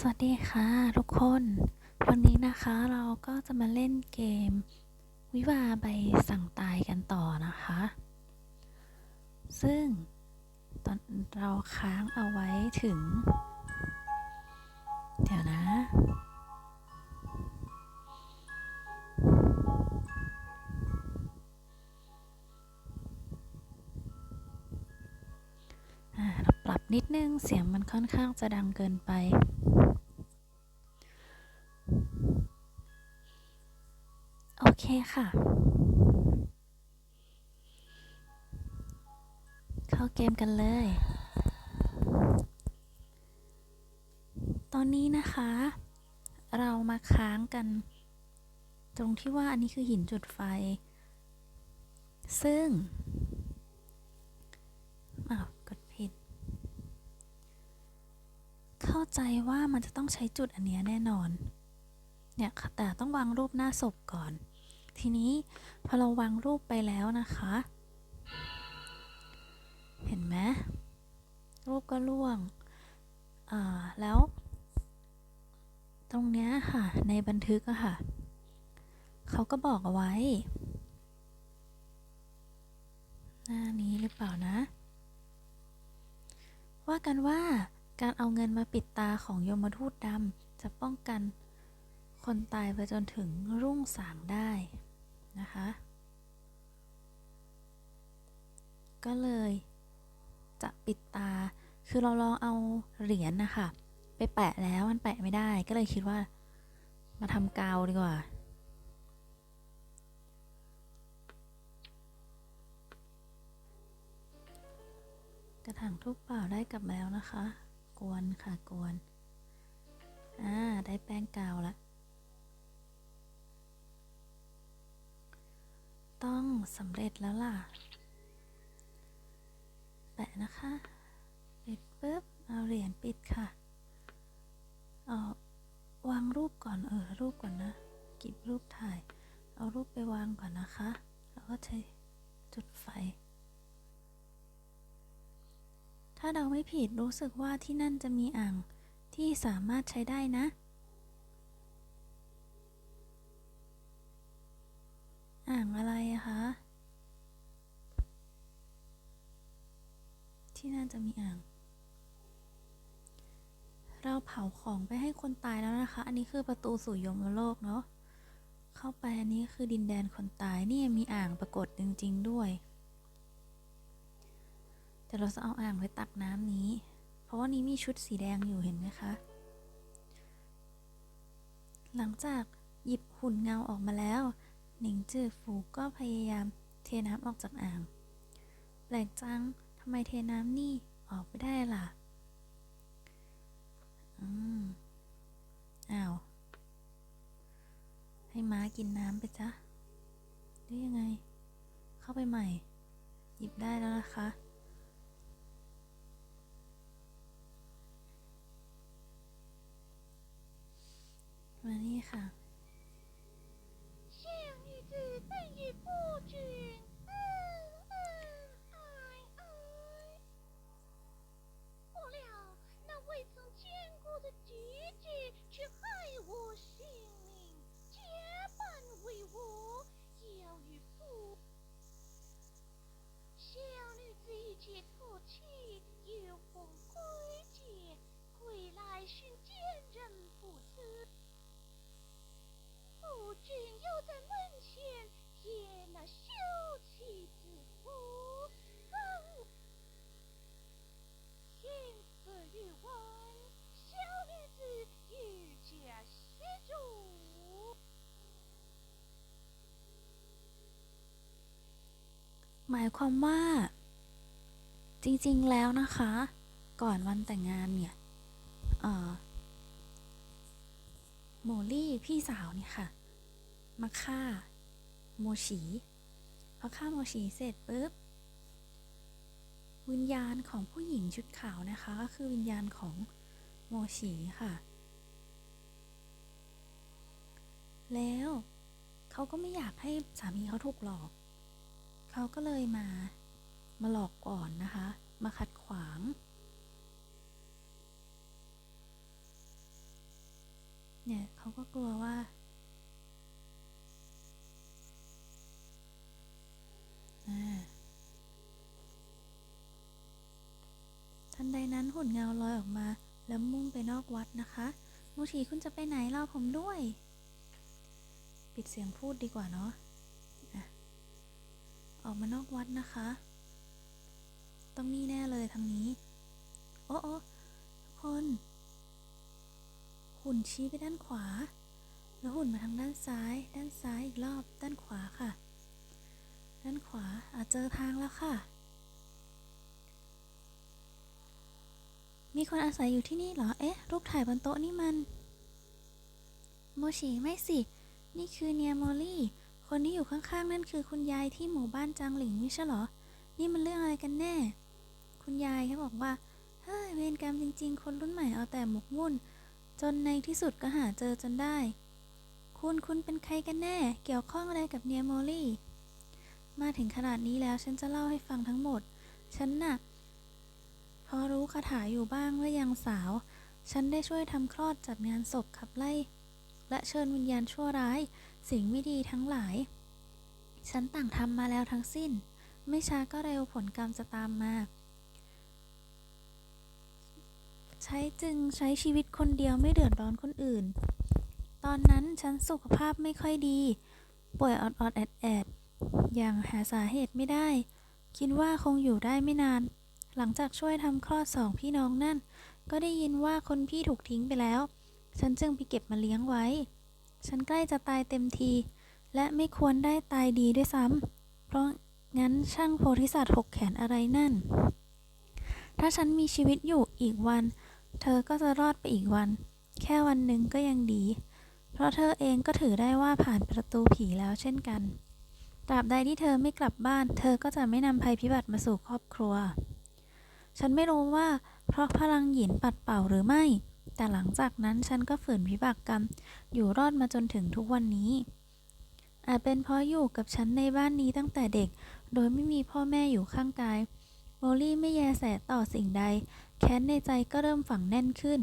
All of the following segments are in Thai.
สวัสดีค่ะทุกคน วันนี้นะคะเราก็จะมาเล่นเกม วิวาใบสั่งตายกันต่อนะคะ ซึ่งตอนเราค้างเอาไว้ถึง เดี๋ยวนะอ่าเราปรับนิดนึงเสียงมันค่อนข้างจะดังเกินไป คค่ะ เข้าเกมกันเลย ตอนนี้นะคะ เรามาค้างกัน ตรงที่ว่าอันนี้คือหินจุดไฟ ซึ่งอ้าวกดผิด เข้าใจว่ามันจะต้องใช้จุดอันนี้แน่นอนเนี่ยค่ะแต่ต้องวางรูปหน้าศพก่อน ทีนี้พอเราวางรูปไปแล้วนะคะ เห็นไหมรูปก็ล่วงแล้ว ตรงเนี้ยค่ะ ในบันทึกอะค่ะ เขาก็บอกเอาไว้ หน้านี้หรือเปล่านะ ว่ากันว่าการเอาเงินมาปิดตาของยมทูตดำจะป้องกันคนตายไปจนถึงรุ่งสางได้ ก็เลย จะปิดตา คือเราลองเอาเหรียญนะคะ ไปแปะแล้วมันแปะไม่ได้ ก็เลยคิดว่า มาทำกาวดีกว่า กระถางทูบเปล่าได้กลับแล้วนะคะ กวนค่ะกวน อ่า ได้แป้งกาวละต้องสำเร็จแล้วล่ะ แปะนะคะปิดปุ๊บเอาเหรียญปิดค่ะเอาวางรูปก่อนเออรูปก่อนนะกิบรูปถ่าย เอารูปไปวางก่อนนะคะ แล้วก็ใช้จุดไฟ ถ้าเราไม่ผิดรู้สึกว่าที่นั่นจะมีอ่างที่สามารถใช้ได้นะ อ่างอะไรคะ ที่นั่นจะมีอ่าง เราเผาของไปให้คนตายแล้วนะคะ อันนี้คือประตูสู่ยมโลกเนาะ เข้าไปอันนี้คือดินแดนคนตาย นี่มีอ่างปรากฏจริง ๆ ด้วยเดี๋ยวเราจะเอาอ่างไปตักน้ำนี้ เพราะว่านี้มีชุดสีแดงอยู่เห็นไหมคะ หลังจากหยิบหุ่นเงาออกมาแล้ว หนิงจือฝูก็พยายามเทน้ำออกจากอ่าง แปลกจัง ไมเทน้ำนี่ออกไปได้ล่ะ อืม อ้าว ให้ม้ากินน้ำไปจ้ะหรือยังไง เข้าไปใหม่ หยิบได้แล้วนะคะ มานี่ค่ะ 我，要与父。小女子一解脱气，有逢归结，归来寻见人不知。夫君又在门前，也那休妻之夫，更幸福与闻，小女子欲加协助。 หมายความว่า จริงๆแล้วนะคะ ก่อนวันแต่งงานเนี่ยโมลี่พี่สาวเนี่ยค่ะ มาฆ่าโมชีพอฆ่าโมชีเสร็จปุ๊บวิญญาณของผู้หญิงชุดขาวนะคะ ก็คือวิญญาณของโมชีค่ะ แล้วเขาก็ไม่อยากให้สามีเขาถูกหลอก เขาก็เลยมา มาหลอกก่อนนะคะ มาขัดขวาง เนี่ยเขาก็กลัวว่า ทันใดนั้นหุ่นเงาลอยออกมา แล้วมุ่งไปนอกวัดนะคะ มูชีคุณจะไปไหนรอผมด้วย ปิดเสียงพูดดีกว่าเนาะ ออกมานอกวัดนะคะต้องนี่แน่เลยทางนี้ โอ้โอทุกคน หุ่นชี้ไปด้านขวา แล้วหุ่นมาทางด้านซ้าย ด้านซ้ายอีกรอบ ด้านขวาค่ะ ด้านขวาอาเจอทางแล้วค่ะ มีคนอาศัยอยู่ที่นี่เหรอ เอ๊ะ รูปถ่ายบนโต๊ะนี่มัน โมชิไม่สิ นี่คือเนียโมลี่ คนที่อยู่ข้างๆ นั่นคือคุณยายที่หมู่บ้านจางหลิงไม่ใช่หรอ นี่มันเรื่องอะไรกันแน่ คุณยายเขาบอกว่า เฮ้ย เวรกรรมจริง ๆ คนรุ่นใหม่เอาแต่หมกมุ่น จนในที่สุดก็หาเจอจนได้ คุณคุณเป็นใครกันแน่ เกี่ยวข้องอะไรกับเนียโมลี่ มาถึงขนาดนี้แล้วฉันจะเล่าให้ฟังทั้งหมด ฉันน่ะ พอรู้คาถาอยู่บ้างว่ายังสาว ฉันได้ช่วยทำคลอดจัดงานศพขับไล่ และเชิญวิญญาณชั่วร้าย สิ่งไม่ดีทั้งหลาย ฉันต่างทำมาแล้วทั้งสิ้น ไม่ช้าก็เร็วผลกรรมจะตามมา ใช้จึงใช้ชีวิตคนเดียวไม่เดือดร้อนคนอื่น ตอนนั้นฉันสุขภาพไม่ค่อยดี ป่วยออดๆแอดแอดอย่างหาสาเหตุไม่ได้ คิดว่าคงอยู่ได้ไม่นาน หลังจากช่วยทำคลอดสองพี่น้องนั่น ก็ได้ยินว่าคนพี่ถูกทิ้งไปแล้ว ฉันจึงไปเก็บมาเลี้ยงไว้ ฉันใกล้จะตายเต็มที และไม่ควรได้ตายดีด้วยซ้ำ เพราะงั้นช่างโพธิสัตว์หกแขนอะไรนั่น ถ้าฉันมีชีวิตอยู่อีกวัน เธอก็จะรอดไปอีกวัน แค่วันหนึ่งก็ยังดี เพราะเธอเองก็ถือได้ว่าผ่านประตูผีแล้วเช่นกัน ตราบใดที่เธอไม่กลับบ้าน เธอก็จะไม่นำภัยพิบัติมาสู่ครอบครัว ฉันไม่รู้ว่า เพราะพลังหยินปัดเป่าหรือไม่ แต่หลังจากนั้นฉันก็ฝืนวิบากกรรม อยู่รอดมาจนถึงทุกวันนี้ อาจเป็นเพราะอยู่กับฉันในบ้านนี้ตั้งแต่เด็ก โดยไม่มีพ่อแม่อยู่ข้างกาย โมลี่ไม่แยแสต่อสิ่งใด แค้นในใจก็เริ่มฝังแน่นขึ้น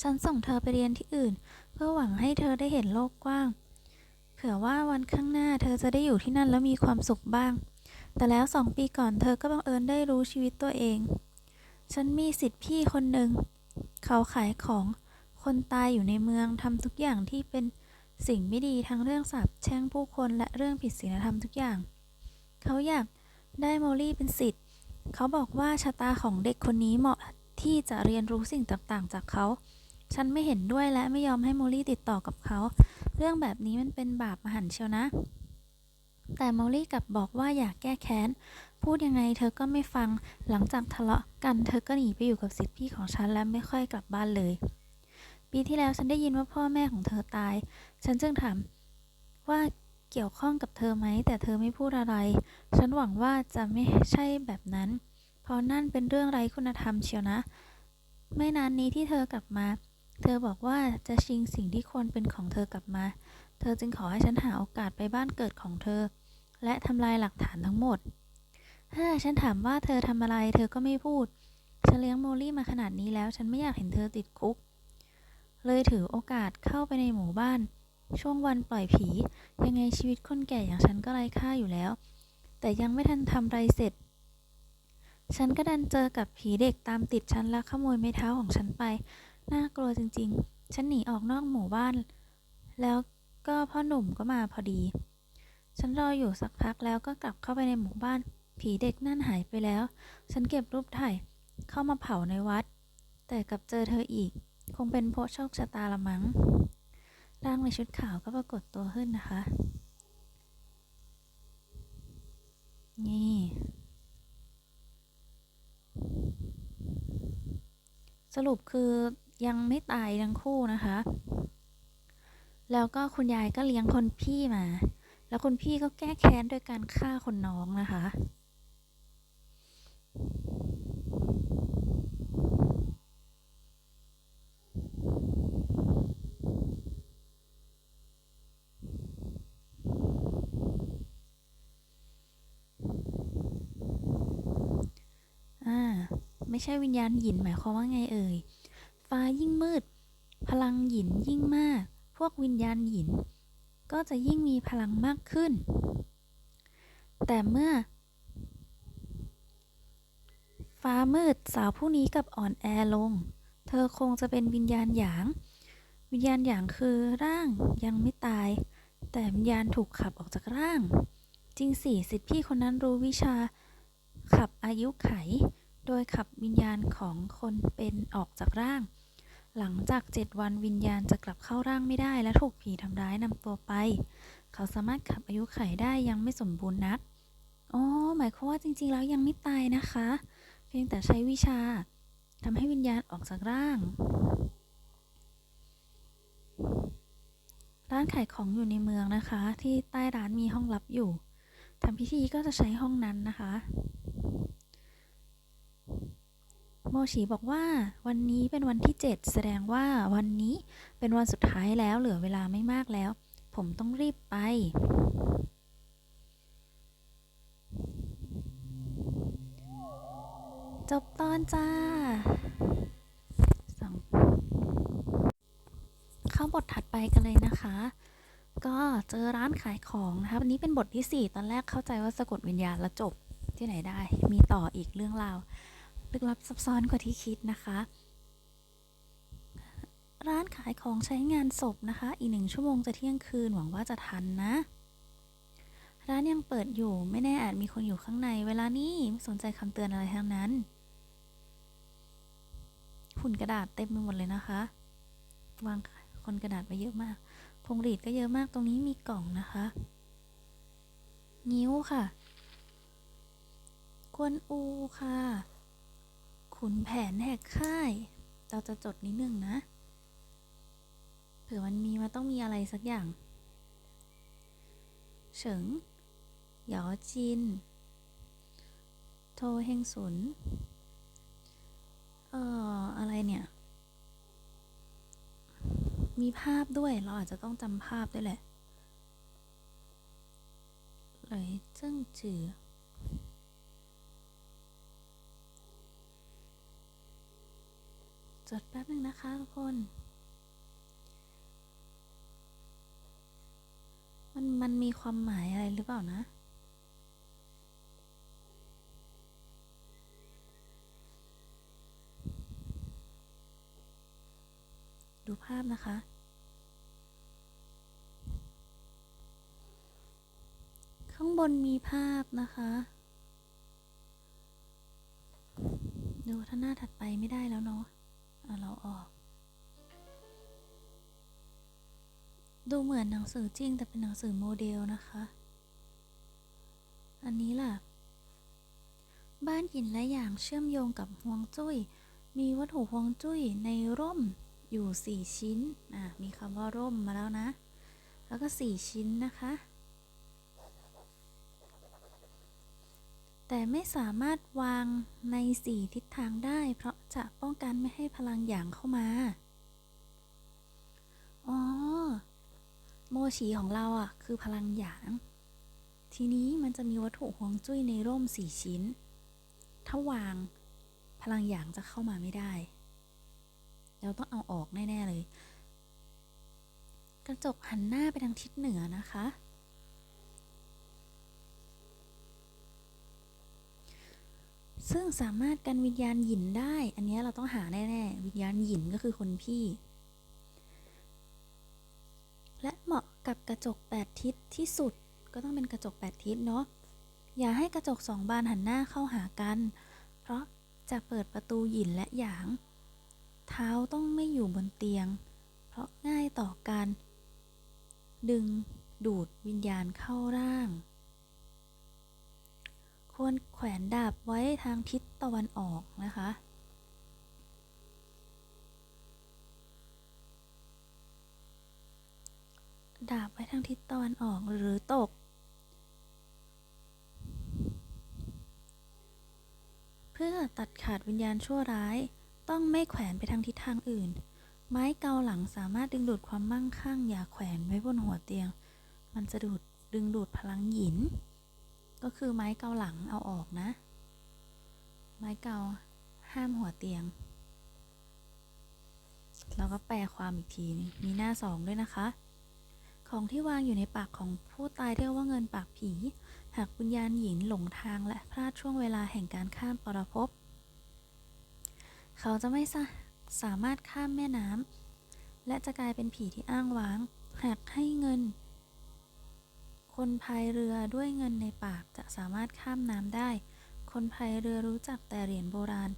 ฉันส่งเธอไปเรียนที่อื่น เพื่อหวังให้เธอได้เห็นโลกกว้าง เผื่อว่าวันข้างหน้าเธอจะได้อยู่ที่นั่นแล้วมีความสุขบ้าง แต่แล้วสองปีก่อนเธอก็บังเอิญได้รู้ชีวิตตัวเอง ฉันมีสิทธิ์พี่คนหนึ่ง เขาขายของ คนตายอยู่ในเมืองทำทุกอย่างที่เป็นสิ่งไม่ดีทั้งเรื่องสาปแช่งผู้คนและเรื่องผิดศีลธรรมทุกอย่าง เขาอยากได้โมลี่เป็นสิทธิ์ เขาบอกว่าชะตาของเด็กคนนี้เหมาะที่จะเรียนรู้สิ่งต่างๆ จากเขา ฉันไม่เห็นด้วยและไม่ยอมให้โมลี่ติดต่อกับเขา เรื่องแบบนี้มันเป็นบาปมหันต์เชียวนะ แต่โมลี่กลับบอกว่าอยากแก้แค้น พูดยังไงเธอก็ไม่ฟัง หลังจากทะเลาะกันเธอก็หนีไปอยู่กับสิทธิพี่ของฉันและไม่ค่อยกลับบ้านเลย ปีที่แล้วฉันได้ยินว่าพ่อแม่ของเธอตาย ฉันจึงถามว่าเกี่ยวข้องกับเธอไหม แต่เธอไม่พูดอะไร ฉันหวังว่าจะไม่ใช่แบบนั้น เพราะนั่นเป็นเรื่องไร้คุณธรรมเชียวนะ ไม่นานนี้ที่เธอกลับมา เธอบอกว่าจะชิงสิ่งที่ควรเป็นของเธอกลับมา เธอจึงขอให้ฉันหาโอกาสไปบ้านเกิดของเธอ และทำลายหลักฐานทั้งหมด ถ้าฉันถามว่าเธอทำอะไร เธอก็ไม่พูด ฉันเลี้ยงโมลี่มาขนาดนี้แล้ว ฉันไม่อยากเห็นเธอติดคุก เลยถือโอกาสเข้าไปในหมู่บ้าน ช่วงวันปล่อยผี ยังไงชีวิตคนแก่อย่างฉันก็ไร้ค่าอยู่แล้ว แต่ยังไม่ทันทำไรเสร็จ ฉันก็ดันเจอกับผีเด็กตามติดฉันและขโมยไม้เท้าของฉันไป น่ากลัวจริง ๆ ฉันหนีออกนอกหมู่บ้าน แล้วก็พ่อหนุ่มก็มาพอดี ฉันรออยู่สักพักแล้วก็กลับเข้าไปในหมู่บ้าน ผีเด็กนั่นหายไปแล้ว ฉันเก็บรูปถ่ายเข้ามาเผาในวัด แต่กลับเจอเธออีก คงเป็นเพราะโชคชะตาละมั้ง ร่างในชุดขาวก็ปรากฏตัวขึ้นนะคะ นี่ สรุปคือยังไม่ตายทั้งคู่นะคะ แล้วก็คุณยายก็เลี้ยงคนพี่มา แล้วคนพี่ก็แก้แค้นโดยการฆ่าคนน้องนะคะ ไม่ใช่วิญญาณหยินหมายความว่าไงเอ่ย ฟ้ายิ่งมืด พลังหยินยิ่งมาก พวกวิญญาณหยิน ก็จะยิ่งมีพลังมากขึ้น แต่เมื่อ ฟ้ามืดสาวผู้นี้กับอ่อนแอลง เธอคงจะเป็นวิญญาณหยาง วิญญาณหยางคือร่างยังไม่ตาย แต่วิญญาณถูกขับออกจากร่าง จริงสิสิทธิพี่คนนั้นรู้วิชา ขับอายุไข โดยขับวิญญาณของคนเป็นออกจากร่าง หลังจากเจ็ดวันวิญญาณจะกลับเข้าร่างไม่ได้และถูกผีทำร้ายนำตัวไป เขาสามารถขับอายุไขได้ยังไม่สมบูรณ์นักอ๋อหมายความว่าจริงๆแล้วยังไม่ตายนะคะ เพียงแต่ใช้วิชาทำให้วิญญาณออกจากร่าง ร้านขายของอยู่ในเมืองนะคะ ที่ใต้ร้านมีห้องลับอยู่ทำพิธีก็จะใช้ห้องนั้นนะคะ โมชีบอกว่าวันนี้เป็นวันที่ 7 แสดงว่าวันนี้เป็นวันสุดท้ายแล้วเหลือเวลาไม่มากแล้ว ผมต้องรีบไป จบตอนจ้าสองเข้าบทถัดไปกันเลยนะคะ ก็เจอร้านขายของนะคะวันนี้เป็นบทที่ 4 ตอนแรกเข้าใจว่าสะกดวิญญาณแล้วจบที่ไหนได้ มีต่ออีกเรื่องราวลึกลับซับซ้อนกว่าที่คิดนะคะ ร้านขายของใช้งานศพนะคะ อีกหนึ่งชั่วโมงจะเที่ยงคืนหวังว่าจะทันนะร้านยังเปิดอยู่ไม่แน่อาจมีคนอยู่ข้างใน เวลานี้ไม่สนใจคำเตือนอะไรทั้งนั้น หุ่นกระดาษเต็มไปหมดเลยนะคะ วางคนกระดาษไปเยอะมาก พวงหรีดก็เยอะมากตรงนี้มีกล่องนะคะนิ้วค่ะ กวนอูค่ะ ขุนแผนแหกค่าย เราจะจดนิดนึงนะ เผื่อมันมีมันต้องมีอะไรสักอย่าง เฉิง หยอจิน โทเฮงสุน อ่ออะไรเนี่ย มีภาพด้วยเราอาจจะต้องจำภาพด้วยแหละเลยเจิ้งจือจดแป๊บนึงนะคะทุกคน มันมันมีความหมายอะไรหรือเปล่านะ ดูภาพนะคะ ข้างบนมีภาพนะคะ ดูถ้าหน้าถัดไปไม่ได้แล้วเนาะเราออก ดูเหมือนหนังสือจริงแต่เป็นหนังสือโมเดลนะคะ อันนี้ล่ะ บ้านหินและอย่างเชื่อมโยงกับฮวงจุ้ยมีวัตถุฮวงจุ้ยในร่ม อยู่ 4 ชิ้น อะ มีคำว่าร่มมาแล้วนะ แล้วก็ 4 ชิ้นนะคะ แต่ไม่สามารถวางใน 4 ทิศทางได้ เพราะจะป้องกันไม่ให้พลังหยางเข้ามา อ๋อ โมชีของเราอะ คือพลังหยาง ทีนี้มันจะมีวัตถุฮวงจุ้ยในร่ม 4 ชิ้น ถ้าวางพลังหยางจะเข้ามาไม่ได้ เราต้องเอาออกแน่ๆเลย กระจกหันหน้าไปทางทิศเหนือนะคะ ซึ่งสามารถกันวิญญาณหยินได้ อันนี้เราต้องหาแน่ๆ วิญญาณหยินก็คือคนพี่ และเหมาะกับกระจก 8 ทิศที่สุด ก็ต้องเป็นกระจก 8 ทิศเนาะ อย่าให้กระจกสองบานหันหน้าเข้าหากัน เพราะจะเปิดประตูหยินและหยาง เท้าต้องไม่อยู่บนเตียง เพราะง่ายต่อการ ดึงดูดวิญญาณเข้าร่าง ควรแขวนดาบไว้ทางทิศตะวันออกนะคะ ดาบไว้ทางทิศตะวันออกหรือตก เพื่อตัดขาดวิญญาณชั่วร้าย ต้องไม่แขวนไปทางทิศทางอื่น ไม้เกาหลังสามารถดึงดูดความมั่งคั่ง อย่าแขวนไว้บนหัวเตียง มันจะดูดดึงดูดพลังหยิน ก็คือไม้เกาหลังเอาออกนะ ไม้เกาห้ามหัวเตียง เราก็แปลความอีกทีนึงมีหน้าสองด้วยนะคะของที่วางอยู่ในปากของผู้ตายเรียกว่าเงินปากผี หากวิญญาณหญิงหลงทางและพลาดช่วงเวลาแห่งการข้ามปรภพ เขาจะไม่สาสามารถข้ามแม่น้ำและจะกลายเป็นผีที่อ้างว้าง หากให้เงิน คนพายเรือด้วยเงินในปากจะสามารถข้ามน้ำได้ คนพายเรือรู้จักแต่เหรียญโบราณ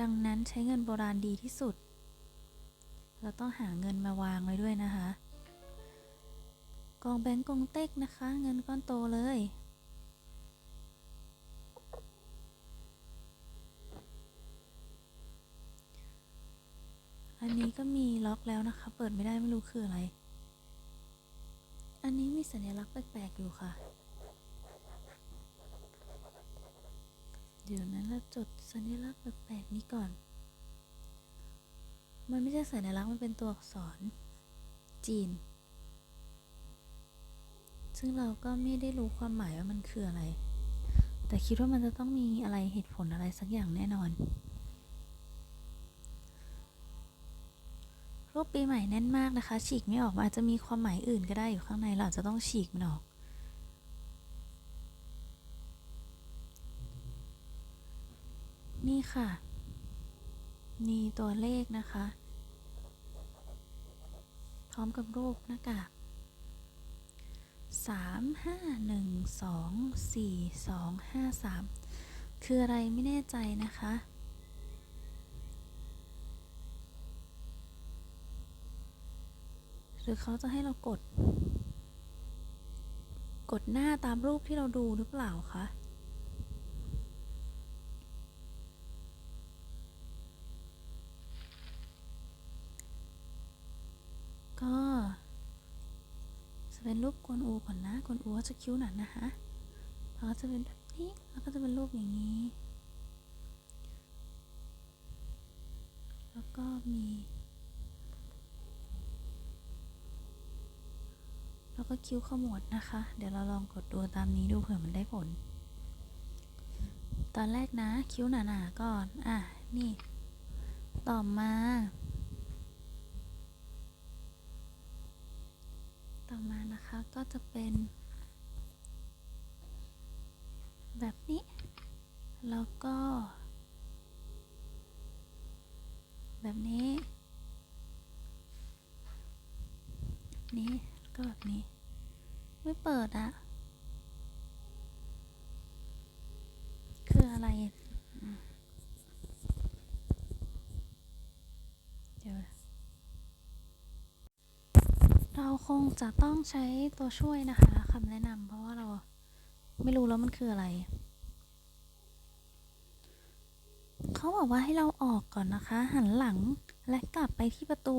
ดังนั้นใช้เงินโบราณดีที่สุด เราต้องหาเงินมาวางไว้ด้วยนะคะ กองแบงก์กงเต็กนะคะ เงินก้อนโตเลย อันนี้ก็มีล็อกแล้วนะคะ เปิดไม่ได้ไม่รู้คืออะไร อันนี้มีสัญลักษณ์แปลกๆอยู่ค่ะ เดี๋ยวนั้นเราจดสัญลักษณ์แปลกๆนี้ก่อน มันไม่ใช่สัญลักษณ์มันเป็นตัวอักษร จีน ซึ่งเราก็ไม่ได้รู้ความหมายว่ามันคืออะไร แต่คิดว่ามันจะต้องมีอะไรเหตุผลอะไรสักอย่างแน่นอน รูปปีใหม่แน่นมากนะคะ ฉีกไม่ออกมันอาจจะมีความหมายอื่นก็ได้อยู่ข้างในเราจจะต้องฉีกมันออก นี่ค่ะมีตัวเลขนะคะ พร้อมกับรูปหน้ากากสามห้าหนึ่งสองสี่สองห้าสามคืออะไรไม่แน่ใจนะคะ รือเขาจะให้เรากด กดหน้าตามรูปที่เราดูหรือเปล่าคะก็จะเป็นรูปกวนอูก่อนนะกวนอูจะคิ้วหนานะคะแล้วก็จะเป็นแบบนี้แล้วก็จะเป็นรูปอย่างนี้ แล้วก็มี แล้วก็คิ้วขมวดนะคะ เดี๋ยวเราลองกดดูตามนี้ดูเผื่อมันได้ผล ตอนแรกนะคิ้วหนาๆก่อน อะ นี่ ต่อมา ต่อมานะคะก็จะเป็น แบบนี้ แล้วก็ แบบนี้ นี้แล้ว ก็แบบนี้ ไม่เปิดอะคืออะไร เดี๋ยว เราคงจะต้องใช้ตัวช่วยนะคะคำแนะนำเพราะว่าเราไม่รู้แล้วมันคืออะไร เขาบอกว่าให้เราออกก่อนนะคะ หันหลังและกลับไปที่ประตู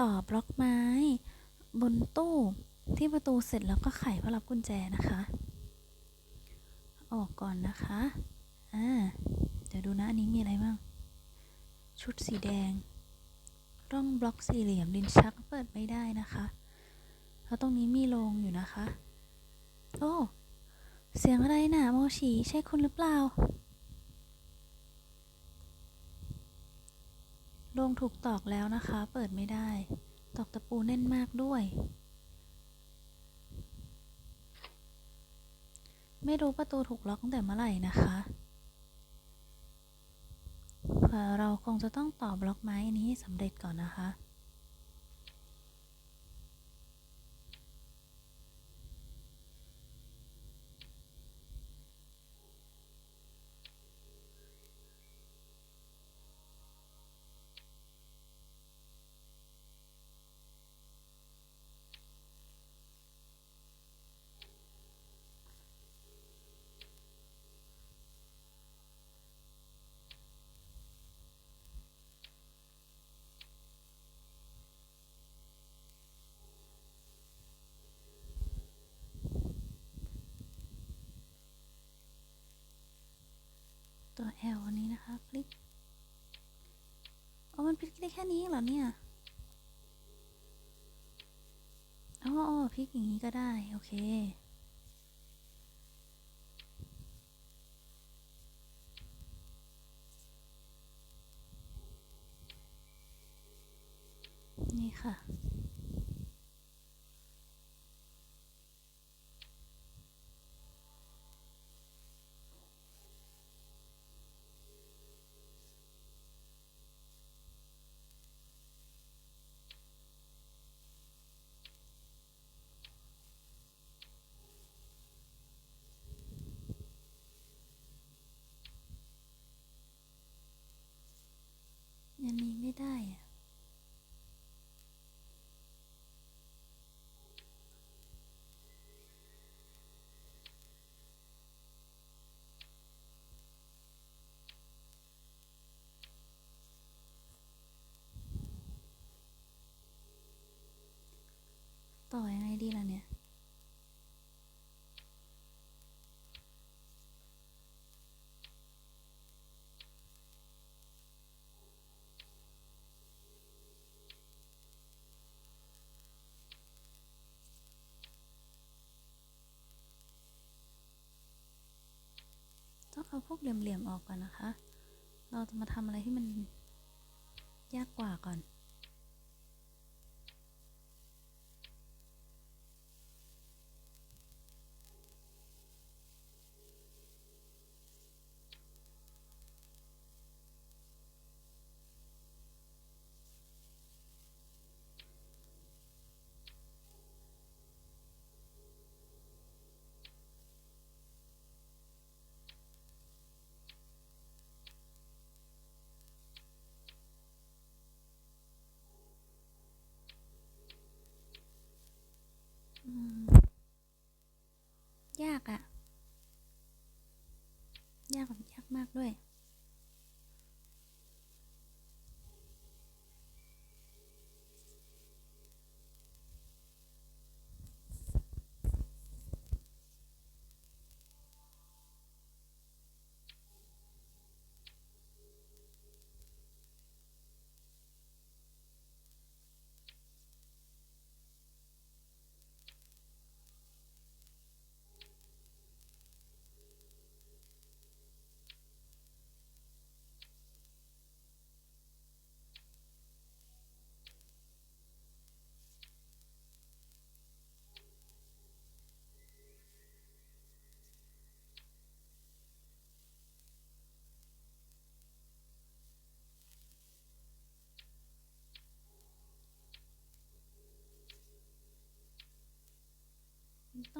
ต่อบล็อกไม้ บนตู้ที่ประตูเสร็จแล้วก็ไขเพื่อรับกุญแจนะคะ ออกก่อนนะคะ อ่า เดี๋ยวดูนะอันนี้มีอะไรบ้าง ชุดสีแดง ร่องบล็อกสี่เหลี่ยมลิ้นชักเปิดไม่ได้นะคะ แล้วตรงนี้มีโลงอยู่นะคะ โอ้ เสียงอะไรน่ะโมชีใช่คุณหรือเปล่าโลงถูกตอกแล้วนะคะ เปิดไม่ได้ ตอกตะปูแน่นมากด้วย ไม่รู้ประตูถูกล็อกตั้งแต่เมื่อไหร่นะคะเอ่อเราคงจะต้องตอบล็อกไม้อันนี้ให้สำเร็จก่อนนะคะ ตัว L อันนี้นะคะพลิกอ๋อมันพลิกได้แค่นี้เหรอเนี่ยอ๋อพลิกอย่างนี้ก็ได้ โอเค นี้ค่ะ อันนี้ไม่ได้อะ ต่อยังไงดีล่ะเนี่ย ต้อง เอาพวกเหลี่ยมๆออกก่อนนะคะ เราจะมาทำอะไรที่มันยากกว่าก่อน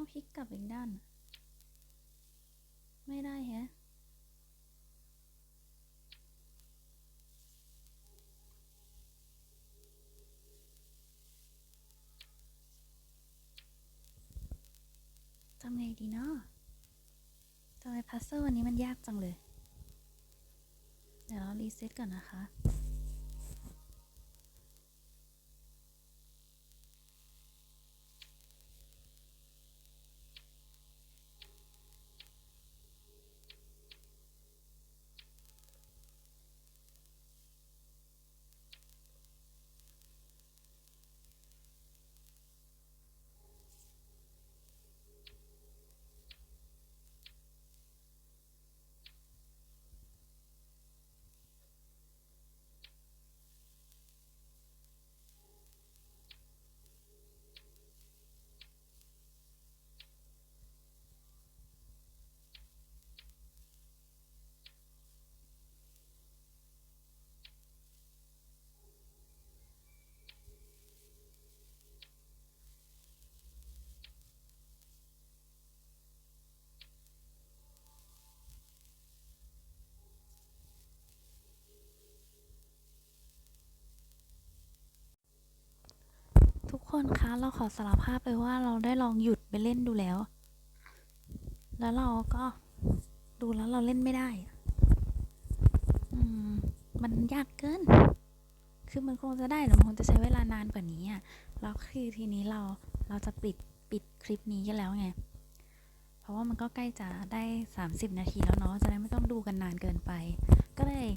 ต้องพลิกกลับอีกด้าน ไม่ได้แฮะทำไงดีเนาะทำไมพัซเซิลวันนี้มันยากจังเลย เดี๋ยวเรารีเซ็ตก่อนนะคะ คนคะเราขอสารภาพไปว่าเราได้ลองหยุดไปเล่นดูแล้ว แล้วเราก็ดูแล้วเราเล่นไม่ได้ อืม มันยากเกิน คือมันคงจะได้แต่มันคงจะใช้เวลานานกว่านี้อะ แล้วคือทีนี้เราเราจะปิดปิดคลิปนี้กันแล้วไง เพราะว่ามันก็ใกล้จะได้ 30 นาทีแล้วเนาะ จะได้ไม่ต้องดูกันนานเกินไป ก็เลย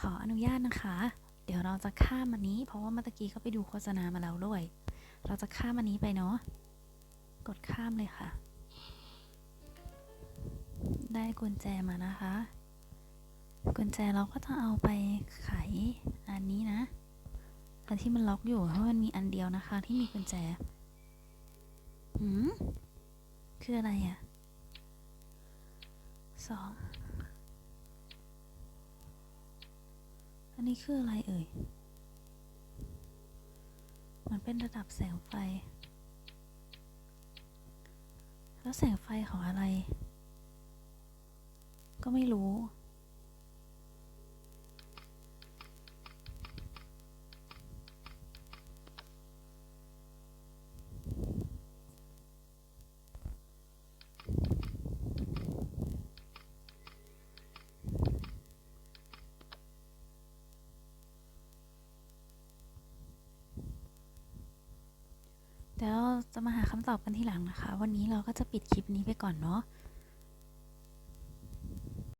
ขออนุญาตนะคะ เดี๋ยวเราจะข้ามอันนี้ เพราะว่าเมื่อกี้ก็ไปดูโฆษณามาแล้วด้วย เราจะข้ามอันนี้ไปเนาะ กดข้ามเลยค่ะ ได้กุญแจมานะคะ กุญแจเราก็จะเอาไปไขอันนี้นะแต่ที่มันล็อกอยู่เพราะมันมีอันเดียวนะคะที่มีกุญแจ หืม คืออะไรอะสอง อันนี้คืออะไรเอ่ย มันเป็นระดับแสงไฟ แล้วแสงไฟของอะไร ก็ไม่รู้ เดี๋ยวเราจะมาหาคำตอบกันทีหลังนะคะ วันนี้เราก็จะปิดคลิปนี้ไปก่อนเนาะ